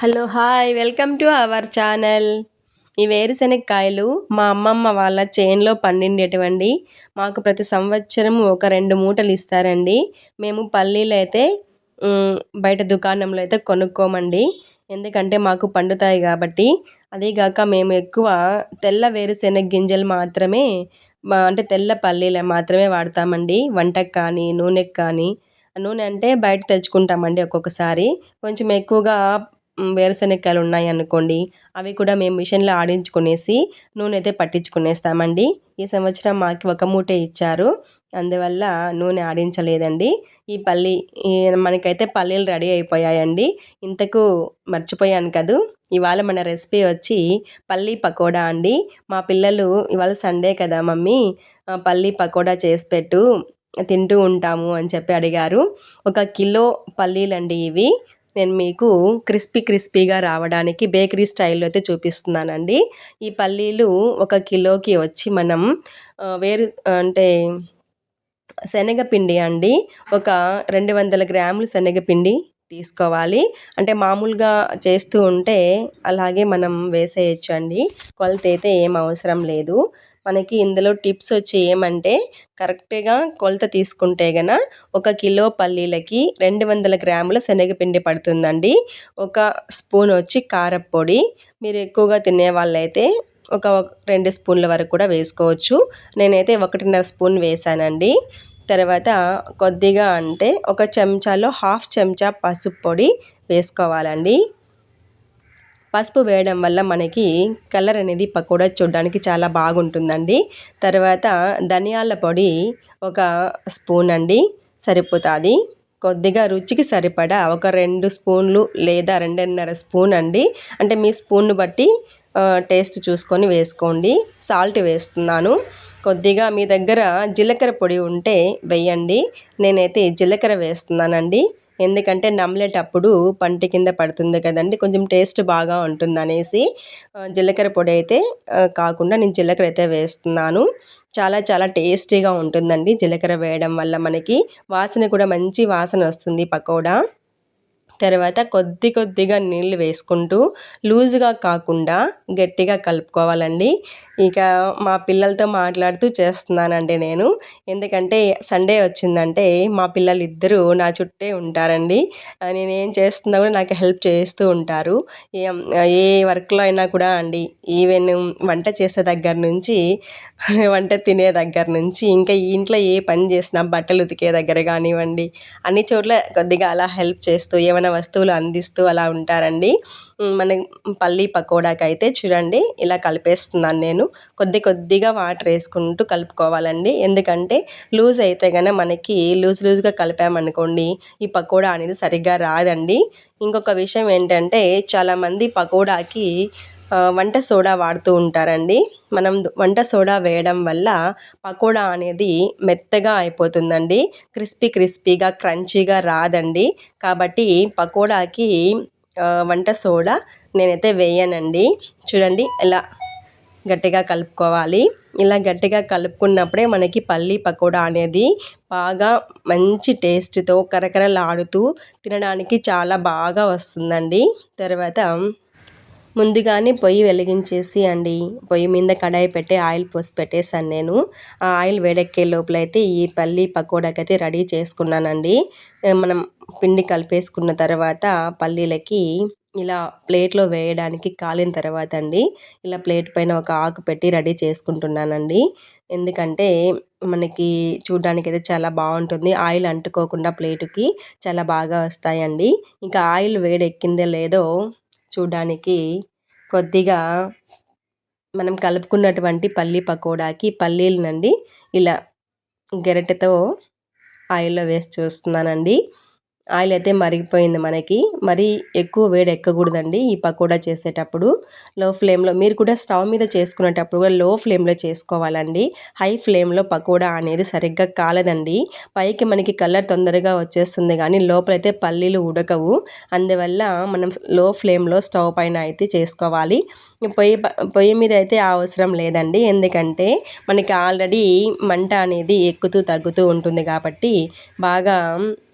Hello hi. Welcome to our channel. ఈ వేరుశనగకాయలు మా అమ్మమ్మ వాళ్ళ చేన్లో పండిండేటివండి. మాకు ప్రతి సంవత్సరం ఒక రెండు మూటలు ఇస్తారండి. మేము పల్లీలు అయితే బయట దుకాణంలో అయితే కొనుక్కోమండి. ఎందుకంటే మాకు పండుతాయి కాబట్టి. అదేగాక మేము ఎక్కువ తెల్ల వేరుశెనగ గింజలు మాత్రమే మా అంటే తెల్ల పల్లీలు మాత్రమే వాడతామండి. వంటకు కానీ నూనెకి కానీ. నూనె అంటే బయట తెచ్చుకుంటామండి ఒక్కొక్కసారి. కొంచెం ఎక్కువగా వేరుశనగకాయలు ఉన్నాయి అనుకోండి అవి కూడా మేము మిషన్లో ఆడించుకునేసి నూనె అయితే పట్టించుకునేస్తామండి. ఈ సంవత్సరం మాకు ఒక మూటే ఇచ్చారు. అందువల్ల నూనె ఆడించలేదండి. ఈ పల్లి మనకైతే పల్లీలు రెడీ అయిపోయాయండి. ఇంతకు మర్చిపోయాను కదూ. ఇవాళ మన రెసిపీ వచ్చి పల్లీ పకోడా అండి. మా పిల్లలు ఇవాళ సండే కదా మమ్మీ పల్లీ పకోడా చేసి పెట్టు తింటూ ఉంటాము అని చెప్పి అడిగారు. ఒక కిలో పల్లీలండి ఇవి. నేను మీకు క్రిస్పీ క్రిస్పీగా రావడానికి బేకరీ స్టైల్లో అయితే చూపిస్తున్నానండి. ఈ పల్లీలు ఒక కిలోకి వచ్చి మనం వేరు అంటే శనగపిండి అండి. ఒక రెండు వందల గ్రాములు శనగపిండి తీసుకోవాలి. అంటే మామూలుగా చేస్తూ ఉంటే అలాగే మనం వేసేయచ్చు అండి కొలత అయితే ఏం అవసరం లేదు. మనకి ఇందులో టిప్స్ వచ్చి ఏమంటే కరెక్ట్గా కొలత తీసుకుంటే గన ఒక కిలో పల్లీలకి రెండు వందల గ్రాముల శనగపిండి పడుతుందండి. ఒక స్పూన్ వచ్చి కారపొడి. మీరు ఎక్కువగా తినే వాళ్ళైతే ఒక రెండు స్పూన్ల వరకు కూడా వేసుకోవచ్చు. నేనైతే ఒకటిన్నర స్పూన్ వేసానండి. తర్వాత కొద్దిగా అంటే ఒక చెంచాలో హాఫ్ చెంచా పసుపు పొడి వేసుకోవాలండి. పసుపు వేయడం వల్ల మనకి కలర్ అనేది పకోడా చూడడానికి చాలా బాగుంటుందండి. తర్వాత ధనియాల పొడి ఒక స్పూన్ అండి సరిపోతుంది. కొద్దిగా రుచికి సరిపడా ఒక రెండు స్పూన్లు లేదా రెండున్నర స్పూన్ అండి. అంటే మీ స్పూన్ బట్టి టేస్ట్ చూసుకొని వేసుకోండి. సాల్ట్ వేస్తున్నాను. కొద్దిగా మీ దగ్గర జీలకర్ర పొడి ఉంటే వెయ్యండి. నేనైతే జీలకర్ర వేస్తున్నానండి. ఎందుకంటే నమ్మలేటప్పుడు పంటి కింద పడుతుంది కదండి. కొంచెం టేస్ట్ బాగా ఉంటుంది అనేసి జీలకర్ర పొడి అయితే కాకుండా నేను జీలకర్ర అయితే వేస్తున్నాను. చాలా చాలా టేస్టీగా ఉంటుందండి జీలకర్ర వేయడం వల్ల మనకి. వాసన కూడా మంచి వాసన వస్తుంది పకోడా. తర్వాత కొద్ది కొద్దిగా నీళ్ళు వేసుకుంటూ లూజుగా కాకుండా గట్టిగా కలుపుకోవాలండి. ఇక మా పిల్లలతో మాట్లాడుతూ చేస్తున్నానండి నేను. ఎందుకంటే సండే వచ్చిందంటే మా పిల్లలు ఇద్దరూ నా చుట్టే ఉంటారండి. నేను ఏం చేస్తున్నా కూడా నాకు హెల్ప్ చేస్తూ ఉంటారు. ఏ వర్క్లో అయినా కూడా అండి ఈవెన్ వంట చేసే దగ్గర నుంచి వంట తినే దగ్గర నుంచి ఇంకా ఇంట్లో ఏ పని చేసినా బట్టలు ఉతికే దగ్గర కానివ్వండి అన్ని చోట్ల కొద్దిగా అలా హెల్ప్ చేస్తూ ఏమైనా వస్తువులు అందిస్తూ అలా ఉంటారండి. మన పల్లి పకోడాకి అయితే చూడండి ఇలా కలిపేస్తున్నాను నేను. కొద్ది కొద్దిగా వాటర్ వేసుకుంటూ కలుపుకోవాలండి. ఎందుకంటే లూజ్ అయితే కనుక మనకి లూజ్ లూజ్గా కలిపామనుకోండి ఈ పకోడా అనేది సరిగ్గా రాదండి. ఇంకొక విషయం ఏంటంటే చాలామంది పకోడాకి వంట సోడా వాడుతూ ఉంటారండి. మనం వంట సోడా వేయడం వల్ల పకోడా అనేది మెత్తగా అయిపోతుందండి. క్రిస్పీ క్రిస్పీగా క్రంచీగా రాదండి. కాబట్టి పకోడాకి వంట సోడా నేనైతే వేయనండి. చూడండి ఎలా గట్టిగా కలుపుకోవాలి. ఇలా గట్టిగా కలుపుకున్నప్పుడే మనకి పల్లి పకోడా అనేది బాగా మంచి టేస్ట్తో కరకరలాడుతూ తినడానికి చాలా బాగా వస్తుందండి. తర్వాత ముందుగానే పొయ్యి వెలిగించేసి అండి. పొయ్యి మీద కడాయి పెట్టి ఆయిల్ పోసి పెట్టేశాను నేను. ఆ ఆయిల్ వేడెక్కే లోపలైతే ఈ పల్లి పకోడాకైతే రెడీ చేసుకున్నానండి. మనం పిండి కలిపేసుకున్న తర్వాత పల్లీలకి ఇలా ప్లేట్లో వేయడానికి కాలిన తర్వాత అండి ఇలా ప్లేట్ పైన ఒక ఆకు పెట్టి రెడీ చేసుకుంటున్నానండి. ఎందుకంటే మనకి చూడడానికి అయితే చాలా బాగుంటుంది. ఆయిల్ అంటుకోకుండా ప్లేటుకి చాలా బాగా వస్తాయండి. ఇంకా ఆయిల్ వేడెక్కిందే లేదో చూడడానికి కొద్దిగా మనం కలుపుకున్నటువంటి పల్లీ పకోడాకి పల్లీలనండి ఇలా గెరటెతో ఆయిల్లో వేసి చూస్తున్నానండి. ఆయిల్ అయితే మరిగిపోయింది మనకి. మరీ ఎక్కువ వేడి ఎక్కకూడదండి ఈ పకోడా చేసేటప్పుడు. లో ఫ్లేమ్లో మీరు కూడా స్టవ్ మీద చేసుకునేటప్పుడు కూడా లో ఫ్లేమ్లో చేసుకోవాలండి. హై ఫ్లేమ్లో పకోడా అనేది సరిగ్గా కాలదండి. పైకి మనకి కలర్ తొందరగా వచ్చేస్తుంది కానీ లోపలైతే పల్లీలు ఉడకవు. అందువల్ల మనం లో ఫ్లేమ్లో స్టవ్ పైన అయితే చేసుకోవాలి. పొయ్యి పొయ్యి మీద అయితే అవసరం లేదండి. ఎందుకంటే మనకి ఆల్రెడీ మంట అనేది ఎక్కుతూ తగ్గుతూ ఉంటుంది కాబట్టి బాగా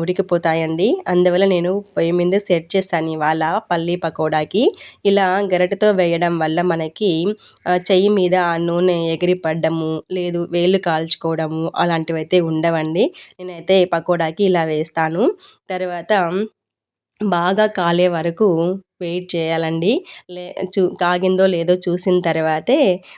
ఉడికిపోతాయండి. కదండి అందువల్ల నేను పొయ్యి మీద సెట్ చేశాను ఇవాళ పల్లి పకోడాకి. ఇలా గరిటతో వేయడం వల్ల మనకి చెయ్యి మీద ఆ నూనె ఎగిరి పడ్డము లేదు వేళ్ళు కాల్చుకోవడము అలాంటివి అయితే ఉండవండి. నేనైతే పకోడాకి ఇలా వేస్తాను. తర్వాత బాగా కాలే వరకు వెయిట్ చేయాలండి. లే చూ కాగిందో లేదో చూసిన తర్వాతే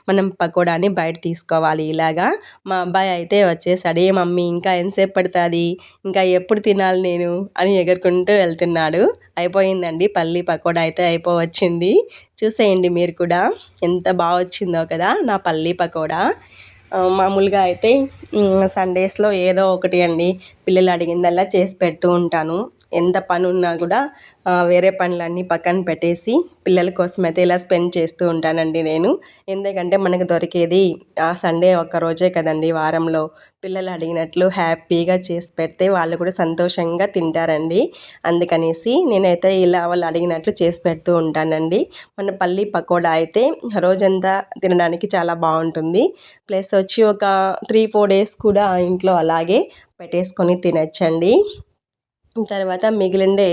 మనం పకోడాని బయట తీసుకోవాలి ఇలాగా. మా అబ్బాయి అయితే వచ్చేసాడు ఏ మమ్మీ ఇంకా ఎంతసేపు పడుతుంది? ఇంకా ఎప్పుడు తినాలి నేను? అని ఎగురుకుంటూ వెళ్తున్నాడు. అయిపోయిందండి పల్లి పకోడా అయితే అయిపోవచ్చింది. చూసేయండి మీరు కూడా ఎంత బాగా వచ్చిందో కదా నా పల్లి పకోడా. మామూలుగా అయితే సండేస్లో ఏదో ఒకటి అండి పిల్లలు అడిగిందల్లా చేసి పెడుతూ ఉంటాను. ఎంత పని ఉన్నా కూడా వేరే పనులన్నీ పక్కన పెట్టేసి పిల్లల కోసం అయితే ఇలా స్పెండ్ చేస్తూ ఉంటానండి నేను. ఎందుకంటే మనకు దొరికేది ఆ సండే ఒక్క రోజే కదండి వారంలో. పిల్లలు అడిగినట్లు హ్యాపీగా చేసి పెడితే వాళ్ళు కూడా సంతోషంగా తింటారండి. అందుకనేసి నేనైతే ఇలా వాళ్ళు అడిగినట్లు చేసి పెడుతూ ఉంటానండి. మన పల్లి పకోడా అయితే రోజంతా తినడానికి చాలా బాగుంటుంది. ప్లస్ వచ్చి ఒక త్రీ ఫోర్ డేస్ కూడా ఇంట్లో అలాగే పెట్టేసుకొని తినచ్చండి. తర్వాత మిగిలిండే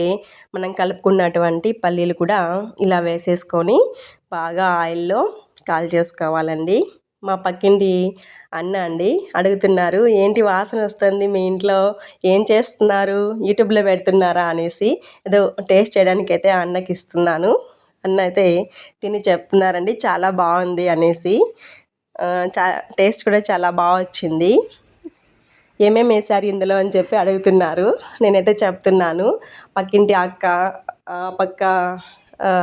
మనం కలుపుకున్నటువంటి పల్లీలు కూడా ఇలా వేసేసుకొని బాగా ఆయిల్లో కాల్ చేసుకోవాలండి. మా పక్కింటి అన్న అండి అడుగుతున్నారు ఏంటి వాసన వస్తుంది మీ ఇంట్లో? ఏం చేస్తున్నారు? యూట్యూబ్లో పెడుతున్నారా? అనేసి ఏదో టేస్ట్ చేయడానికి అయితే అన్నకి ఇస్తున్నాను. అన్న అయితే తిని చెప్తున్నారండి చాలా బాగుంది అనేసి. చా టేస్ట్ కూడా చాలా బాగా వచ్చింది. ఏమేమి వేశారు ఇందులో అని చెప్పి అడుగుతున్నారు. నేనైతే చెప్తున్నాను. పక్కింటి అక్క పక్క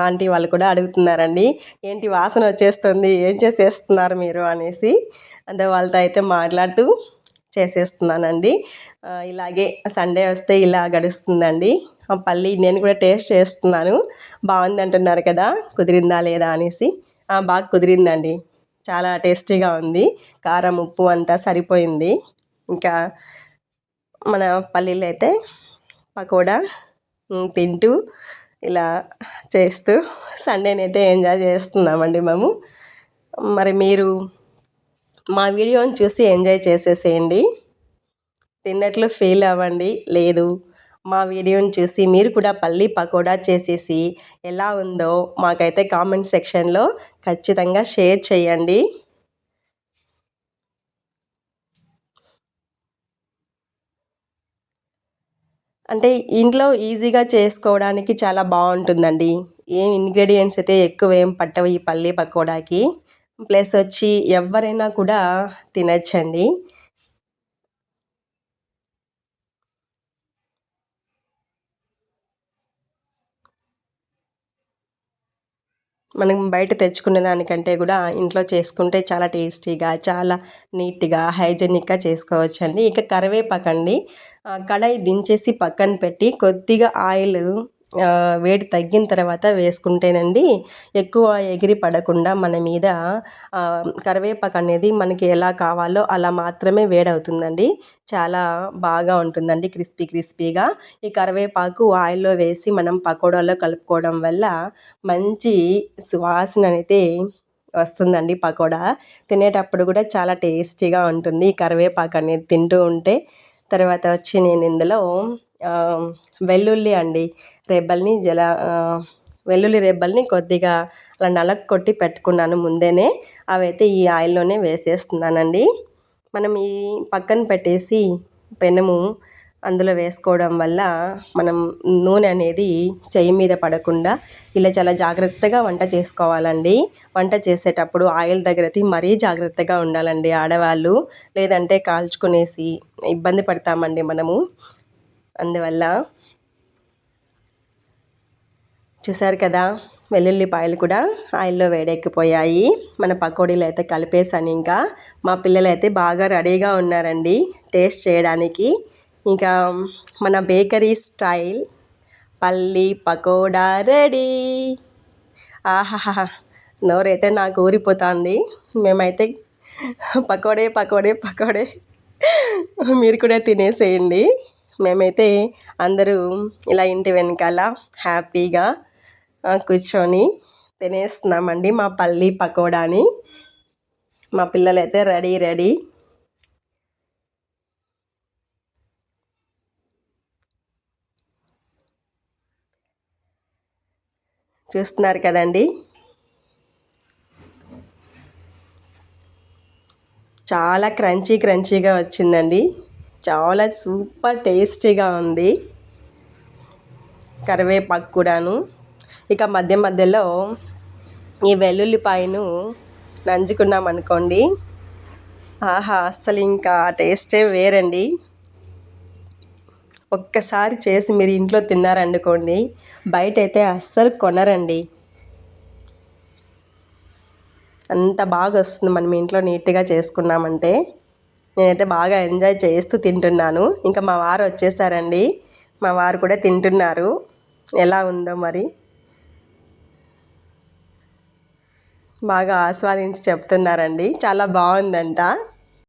ఆంటీ వాళ్ళు కూడా అడుగుతున్నారండి. ఏంటి వాసన వచ్చేస్తుంది? ఏం చేసేస్తున్నారు మీరు? అనేసి అంటే వాళ్ళతో అయితే మాట్లాడుతూ చేసేస్తున్నానండి. ఇలాగే సండే వస్తే ఇలా గడుస్తుందండి. పల్లి నేను కూడా టేస్ట్ చేస్తున్నాను. బాగుంది అంటున్నారు కదా? కుదిరిందా లేదా అనేసి. బాగా కుదిరిందండి. చాలా టేస్టీగా ఉంది. కారం ఉప్పు అంతా సరిపోయింది. ఇంకా మన పల్లీలు అయితే పకోడా తింటూ ఇలా చేస్తూ సండేనైతే ఎంజాయ్ చేస్తున్నామండి మేము. మరి మీరు మా వీడియోని చూసి ఎంజాయ్ చేసేసేయండి. తిన్నట్లు ఫీల్ అవ్వండి. లేదు మా వీడియోని చూసి మీరు కూడా పల్లి పకోడా చేసేసి ఎలా ఉందో మాకైతే కామెంట్ సెక్షన్లో ఖచ్చితంగా షేర్ చేయండి. అంటే ఇంట్లో ఈజీగా చేసుకోవడానికి చాలా బాగుంటుందండి. ఏం ఇంగ్రీడియంట్స్ అయితే ఎక్కువ ఏం పట్టవు ఈ పల్లి పకోడాకి. ప్లస్ వచ్చి ఎవరైనా కూడా తినచ్చండి. మనం బయట తెచ్చుకునే దానికంటే కూడా ఇంట్లో చేసుకుంటే చాలా టేస్టీగా చాలా నీట్గా హైజెనిక్గా చేసుకోవచ్చండి. ఇక కరివేపాకండి. కడాయి దించేసి పక్కన పెట్టి కొద్దిగా ఆయిల్ వేడి తగ్గిన తర్వాత వేసుకుంటేనండి ఎక్కువ ఎగిరి పడకుండా మన మీద కరివేపాకు అనేది మనకి ఎలా కావాలో అలా మాత్రమే వేడవుతుందండి. చాలా బాగా ఉంటుందండి క్రిస్పీ క్రిస్పీగా. ఈ కరివేపాకు ఆయిల్లో వేసి మనం పకోడాలో కలుపుకోవడం వల్ల మంచి సువాసన అయితే వస్తుందండి పకోడా. తినేటప్పుడు కూడా చాలా టేస్టీగా ఉంటుంది ఈ కరివేపాకు అనేది తింటూ ఉంటే. తర్వాత వచ్చి నేను ఇందులో వెల్లుల్లి అండి రెబ్బల్ని జల వెల్లుల్లి రెబ్బల్ని కొద్దిగా అలా నలక కొట్టి పెట్టుకున్నాను ముందేనే. అవైతే ఈ ఆయిల్లోనే వేసేస్తున్నానండి. మనం ఈ పక్కన పెట్టేసి పెనము అందులో వేసుకోవడం వల్ల మనం నూనె అనేది చెయ్యి మీద పడకుండా ఇలా చాలా జాగ్రత్తగా వంట చేసుకోవాలండి. వంట చేసేటప్పుడు ఆయిల్ దగ్గర మరీ జాగ్రత్తగా ఉండాలండి ఆడవాళ్ళు. లేదంటే కాల్చుకునేసి ఇబ్బంది పడతామండి మనము. అందువల్ల చూసారు కదా వెల్లుల్లిపాయలు కూడా ఆయిల్లో వేడెక్కిపోయాయి. మన పకోడీలు అయితే కలిపేసాను ఇంకా. మా పిల్లలు అయితే బాగా రెడీగా ఉన్నారండి టేస్ట్ చేయడానికి. ఇంకా మన బేకరీ స్టైల్ పల్లి పకోడా రెడీ. ఆహాహా నోరైతే నాకు ఊరిపోతుంది. మేమైతే పకోడే పకోడే పకోడే మీరు కూడా తినేసేయండి. మేమైతే అందరూ ఇలా ఇంటి వెనకాల హ్యాపీగా కూర్చొని తినేస్తున్నామండి మా పల్లి పకోడాని. మా పిల్లలైతే రెడీ రెడీ. చూస్తున్నారు కదండి. చాలా క్రంచీ క్రంచీగా వచ్చిందండి. చాలా సూపర్ టేస్టీగా ఉంది. కరివేపాకు కూడాను. ఇక మధ్య మధ్యలో ఈ వెల్లుల్లిపాయను నంజుకున్నాం అనుకోండి ఆహా అస్సలు ఇంకా టేస్టే వేరండి. ఒక్కసారి చేసి మీరు ఇంట్లో తిన్నారనుకోండి బయట అయితే అస్సలు కొనరండి. అంత బాగా వస్తుంది మనం ఇంట్లో నీట్గా చేసుకున్నామంటే. నేనైతే బాగా ఎంజాయ్ చేస్తూ తింటున్నాను. ఇంకా మా వారు వచ్చేసారండి. మా వారు కూడా తింటున్నారు. ఎలా ఉందో మరి. బాగా ఆస్వాదించి చెప్తున్నారండి. చాలా బాగుందంట.